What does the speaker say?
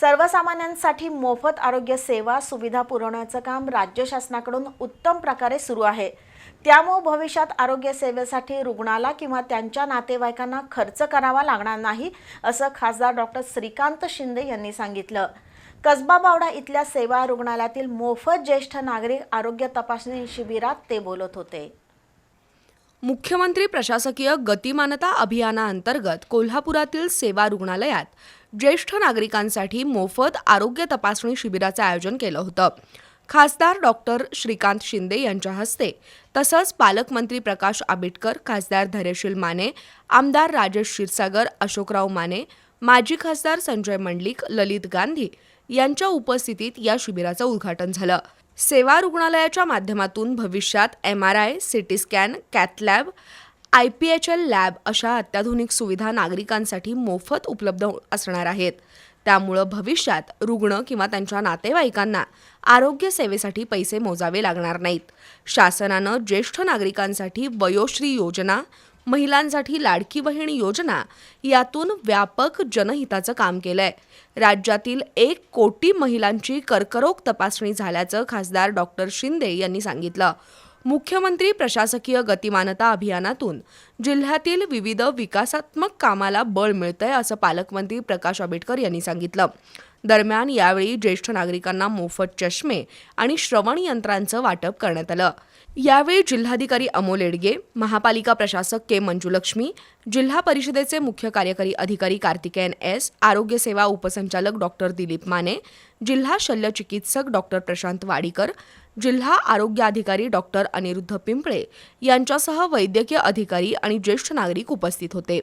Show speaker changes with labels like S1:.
S1: सर्वसामान्यांसाठी मोफत आरोग्य सेवा सुविधा पुरवण्याचं काम राज्य शासनाकडून उत्तम प्रकारे सुरू आहे. त्यामुळे भविष्यात आरोग्य सेवेसाठी रुग्णाला किंवा त्यांच्या नातेवाईकांना खर्च करावा लागणार नाही असं खासदार डॉक्टर श्रीकांत शिंदे यांनी सांगितलं. कसबा बावडा इथल्या सेवा रुग्णालयातील मोफत ज्येष्ठ नागरिक आरोग्य तपासणी शिबिरात ते बोलत होते.
S2: मुख्यमंत्री प्रशासकीय गतिमानता अभियानाअंतर्गत कोल्हापुरातील सेवा रुग्णालयात ज्येष्ठ नागरिकांसाठी मोफत आरोग्य तपासणी शिबिराचं आयोजन केलं होतं. खासदार डॉक्टर श्रीकांत शिंदे यांच्या हस्ते तसंच पालकमंत्री प्रकाश आंबेडकर खासदार धैर्यशील माने आमदार राजेश क्षीरसागर अशोकराव माने माजी खासदार संजय मंडलिक ललित गांधी यांच्या उपस्थितीत या शिबिराचं उद्घाटन झालं. सेवा रुग्णालयाच्या माध्यमातून भविष्यात M R I CT scan cath lab I P H L lab अशा अत्याधुनिक सुविधा नागरिकांसाठी मोफत उपलब्ध असणार आहेत. त्यामुळं भविष्यात रुग्ण किंवा त्यांच्या नातेवाईकांना आरोग्य सेवेसाठी पैसे मोजावे लागणार नाहीत. शासनानं ज्येष्ठ नागरिकांसाठी वयोश्री योजना महिलांसाठी लाडकी बहीण योजना यातून व्यापक जनहिताचं काम केलंय. राज्यातील एक कोटी महिलांची कर्करोग तपासणी झाल्याचं खासदार डॉक्टर शिंदे यांनी सांगितलं. मुख्यमंत्री प्रशासकीय गतिमानता अभियानातून जिल्ह्यातील विविध विकासात्मक कामाला बळ मिळतंय असं पालकमंत्री प्रकाश आंबेडकर यांनी सांगितलं. दरम्यान यावेळी ज्येष्ठ नागरिकांना मोफत चष्मे आणि श्रवण यंत्रांचं वाटप करण्यात आलं. यावेळी जिल्हाधिकारी अमोल एडगे महापालिका प्रशासक के मंजुलक्ष्मी जिल्हा परिषदेचे मुख्य कार्यकारी अधिकारी कार्तिकेयन एस आरोग्य सेवा उपसंचालक डॉक्टर दिलीप माने जिल्हा शल्य चिकित्सक डॉक्टर प्रशांत वाडीकर जिल्हा आरोग्य अधिकारी डॉक्टर अनिरुद्ध पिंपळे यांच्यासह वैद्यकीय अधिकारी आणि ज्येष्ठ नागरिक उपस्थित होते.